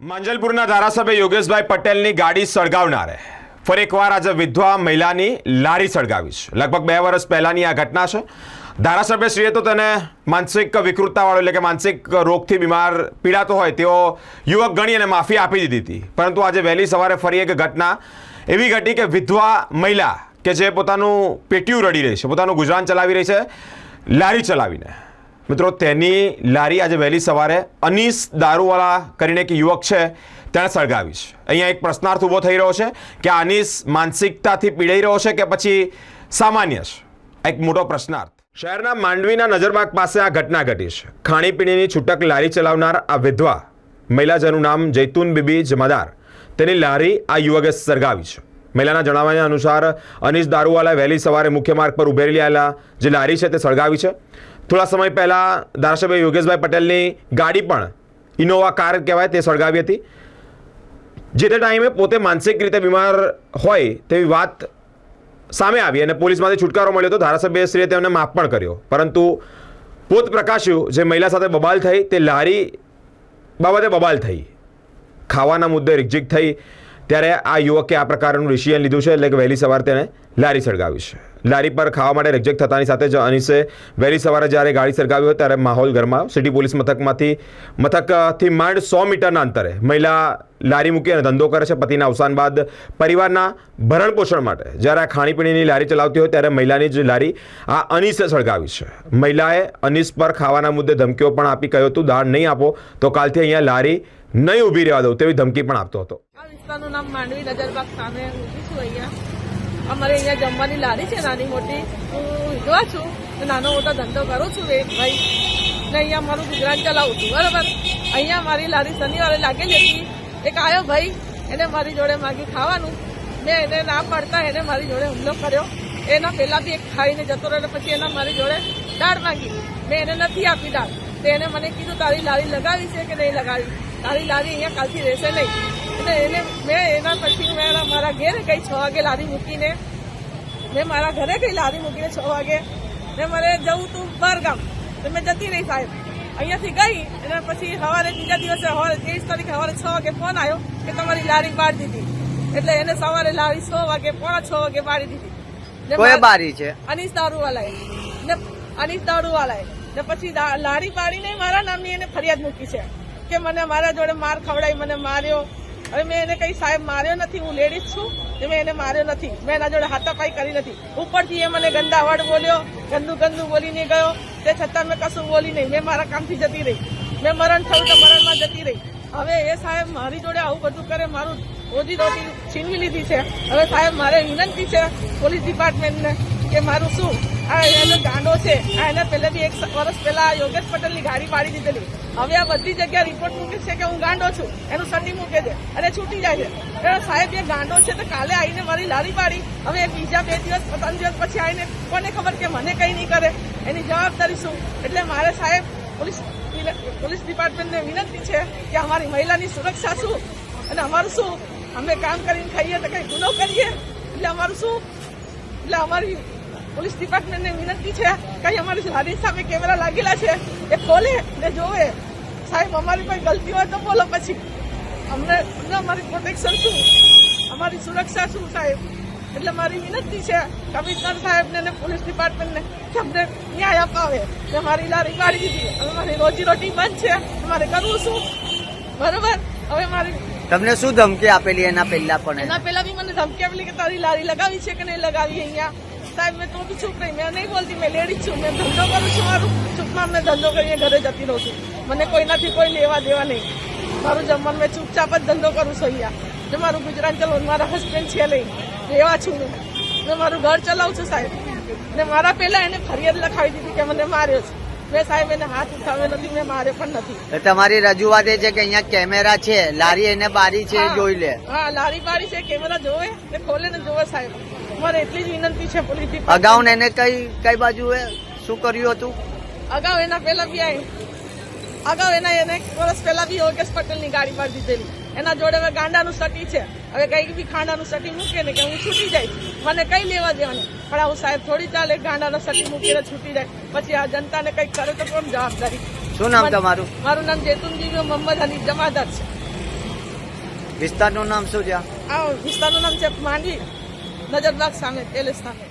માંજલપુરના ધારાસભ્ય યોગેશભાઈ પટેલની ગાડી સળગાવનારે. ફરી એકવાર આજે વિધવા મહિલાની લારી સળગાવી છે. લગભગ બે વર્ષ પહેલાંની આ ઘટના છે. ધારાસભ્યશ્રીએ તો તેને માનસિક વિકૃતતાવાળો એટલે કે માનસિક રોગથી બીમાર પીડાતો હોય તેઓ યુવક ગણી અને માફી આપી દીધી હતી. પરંતુ આજે વહેલી સવારે ફરી એક ઘટના એવી ઘટી કે વિધવા મહિલા કે જે પોતાનું પેટીયું રડી રહી છે, પોતાનું ગુજરાન ચલાવી રહી છે, લારી ચલાવીને. મિત્રો, તેની લારી આજે વહેલી સવારે અનીસ દારૂવાળા કરીને એક યુવક છે, તેણે સળગાવી છે. અહીંયા એક પ્રશ્નાર્થ ઊભો થઈ રહ્યો છે કે અનીસ માનસિકતાથી પીડાઈ રહ્યો છે કે પછી સામાન્ય છે? એક મોટો પ્રશ્નાર્થ. શહેરના માંડવીના નજરબાગ પાસે આ ઘટના ઘટી છે. ખાણીપીણીની છૂટક લારી ચલાવનાર આ વિધવા મહિલા જેનું નામ જૈતુન બીબી જમાદાર, તેની લારી આ યુવકે સળગાવી છે. મહિલાના જણાવ્યા અનુસાર અનીશ દારૂવાલા વહેલી સવારે મુખ્ય માર્ગ પર ઉભેલી આવેલા જે લારી છે તે સળગાવી છે. થોડા સમય પહેલાં ધારાસભ્ય યોગેશભાઈ પટેલની ગાડી પણ ઇનોવા કાર કહેવાય તે સળગાવી હતી. જે તે ટાઈમે પોતે માનસિક રીતે બીમાર હોય તેવી વાત સામે આવી અને પોલીસમાંથી છુટકારો મળ્યો તો ધારાસભ્યશ્રીએ તેમને માફ પણ કર્યો. પરંતુ પોત પ્રકાશ્યું જે મહિલા સાથે બબાલ થઈ તે લારી બાબતે બબાલ થઈ. ખાવાના મુદ્દે રિકઝિક થઈ ત્યારે આ યુવકે આ પ્રકારનું ડિસિઝન લીધું છે એટલે કે વહેલી સવારે તેણે લારી સળગાવી છે. લારી પર ખાવા માટે રિજેક્ટ થતાની સાથે જ અનીસે વહેલી સવારે જ્યારે ગાડી સળગાવી હોય ત્યારે માહોલ ગરમાયો. સિટી પોલીસ મથકમાંથી, મથકથી માંડ સો મીટરના અંતરે મહિલા લારી મૂકી અને ધંધો કરે છે. પતિના અવસાન બાદ પરિવારના ભરણ પોષણ માટે જ્યારે આ ખાણીપીણીની લારી ચલાવતી હોય ત્યારે મહિલાની જ લારી આ અનીસે સળગાવી છે. મહિલાએ અનીસ પર ખાવાના મુદ્દે ધમકીઓ પણ આપી કહ્યું હતું, દાળ નહીં આપો તો કાલથી અહીંયા લારી નહીં ઊભી રહેવા દઉં તેવી ધમકી પણ આપતો હતો. આ વિસ્તારનું નામ માંડવી નજરબાગ સામે ઊભી છું અહીંયા. અમારે અહીંયા જમવાની લારી છે, નાની મોટી. હું વિધવા છું નાનો મોટો ધંધો કરું છું એ ભાઈ. ને અહીંયા મારું ગુજરાન ચલાવું છું, બરાબર? અહીંયા મારી લારી શનિવારે લાગેલી હતી એક આવ્યો ભાઈ, એને મારી જોડે માગી ખાવાનું. મેં એને ના પાડતા, એને મારી જોડે હુમલો કર્યો. એના પહેલા એક ખાઈને જતો રહ્યો, પછી એના મારી જોડે દાળ માંગી. મેં એને નથી આપી દાળ. તો એને મને કીધું, તારી લારી લગાવી છે કે નહીં લગાવી? તારી લારી અહીંયા કાલથી રહેશે નહીં. એટલે એને મેં એના પછી મેં મારા ઘેર ગઈ છ વાગે લારી મૂકીને. મેં મારા ઘરે ગઈ લારી મૂકીને છ વાગે. ને મારે જવું તું બહાર ગામ તો મેં જતી રહી સાહેબ. અહીંયાથી ગઈ અને પછી સવારે બીજા દિવસે સવારે ત્રેવીસ તારીખે સવારે છ વાગે ફોન આવ્યો કે તમારી લારી પાડી દીધી. એટલે એને સવારે લારી છ વાગે પોણા છ વાગે પાડી દીધી. કોઈ બારી છે? અનીસ દારૂવાલાએ. ને અનીસ દારૂવાલાએ. ને પછી લારી પાડીને મારા નામની એને ફરિયાદ મૂકી છે. કે મને મારા જોડે માર ખવડાવી, મને માર્યો. હવે મેં એને કઈ સાહેબ, માર્યો નથી, હું લેડીઝ છું. ને મેં એને માર્યો નથી. મેં એના જોડે હાથાપાઈ કરી નથી. ઉપરથી એ મને ગંદા વર્ડ બોલ્યો, ગંદુ ગંદુ બોલીને ગયો. તે છતાં મેં કશું બોલી નહીં. મેં મારા કામથી જતી રહી. મેં મરણ થયું તો મરણમાં જતી રહી. હવે એ સાહેબ મારી જોડે આવું બધું કરે, મારું રોજી રોટી છીનવી લીધી છે. હવે સાહેબ મારે વિનંતી છે પોલીસ ડિપાર્ટમેન્ટને કે મારું શું આ એનો ગાંડો છે. આ એને પહેલેથી એક વર્ષ પહેલા યોગેશ પટેલની ગાડી પાડી દીધેલી. હવે આ બધી જગ્યાએ રિપોર્ટ મૂકે છે કે હું ગાંડો છું. એનું સટી મૂકે છે. અને છૂટી જાય છે. સાહેબ, એ ગાંડો છે તો કાલે આવીને મારી લારી પાડી. હવે બીજા બે દિવસ ત્રણ દિવસ પછી આવીને કોને ખબર કે મને કંઈ નહીં કરે? એની જવાબદારી શું એટલે મારે સાહેબ, પોલીસ પોલીસ ડિપાર્ટમેન્ટને વિનંતી છે કે અમારી મહિલાની સુરક્ષા શું? અને અમારું શું? અમે કામ કરીને ખાઈએ તો કંઈ ગુનો કરીએ? એટલે અમારું શું? એટલે અમારી પોલીસ ડિપાર્ટમેન્ટને વિનંતી છે. કંઈ અમારી લારી સામે કેમેરા લાગેલા છે. એ ખોલે ને જોવે. સાહેબ અમારી કોઈ ગલતી હોય તો બોલો પછી. અમને અમને અમારી પ્રોટેક્શન શું? અમારી સુરક્ષા શું સાહેબ? એટલે મારી વિનંતી છે કમિશનર સાહેબને અને પોલીસ ડિપાર્ટમેન્ટને કે અમને ન્યાય અપાવે. કે મારી લારી કાઢી દીધી. હવે મારી રોજી રોટી બંધ છે. મારે કરવું શું? બરોબર? હવે મારી તમને શું ધમકી આપેલી એના પહેલા પણ? એના પહેલા બી મને ધમકી આપેલી કે તારી લારી લગાવી છે કે નહીં લગાવી અહીંયા? સાહેબ, મેં તું બી રહી મેં નહીં બોલતી, મેં લેડી છું, મેં ધંધો કરું છું, મારું ચૂપમાં મેં ધંધો કરીને ઘરે જતી રહું છું. મને કોઈનાથી કોઈ લેવા દેવા નહીં. મારું જમવાનું મેં ચૂપચાપ જ ધંધો કરું છું અહીંયા. જો મારું ગુજરાત ચલાવું મારા હસબન્ડ છે નહીં રહેવા છું હું. મેં મારું ઘર ચલાવું છું સાહેબ. ને મારા પહેલાં એને ફરિયાદ લખાવી દીધી કે મને માર્યો છે. મેં સાહેબ એને હાથ ઉઠાવ્યો નથી મેં મારે પણ નથી. તમારી રજૂઆત એ છે કે અહીંયા કેમેરા છે લારી એને બારી છે જોઈ લે. હા લારી બારી છે કેમેરા જોવે ને ખોલે ને જોવે સાહેબ. મારે એટલી જ વિનંતી છે પોલીસ અગાઉ એને કઈ કઈ બાજુ શું કર્યું હતું? અગાઉ એના પહેલા બી આવી અગાઉ એના એને વર્ષ પહેલા બી યોગેશ પટેલની ગાડી પાડી દીધેલી. એના જોડે હવે ગાંડાનું સટી છે. હવે કઈ બી ખાંડાનું સટી મૂકે ને કે હું છૂટી જાય મને કઈ લેવા દેવાનું. પણ આવું સાહેબ થોડી ચાલે ગાંડાનો સટી મૂકીને છૂટી જાય. પછી આ જનતાને કંઈક કરે તો કોણ જવાબદારી? શું નામ તમારું? મારું નામ જેતુનજી મોહમ્મદ હનીફ જમાદાર છે. વિસ્તારનું નામ શું છે? આ વિસ્તારનું નામ છે માંડવી નજરબાગ સામે પેલેસ સામે.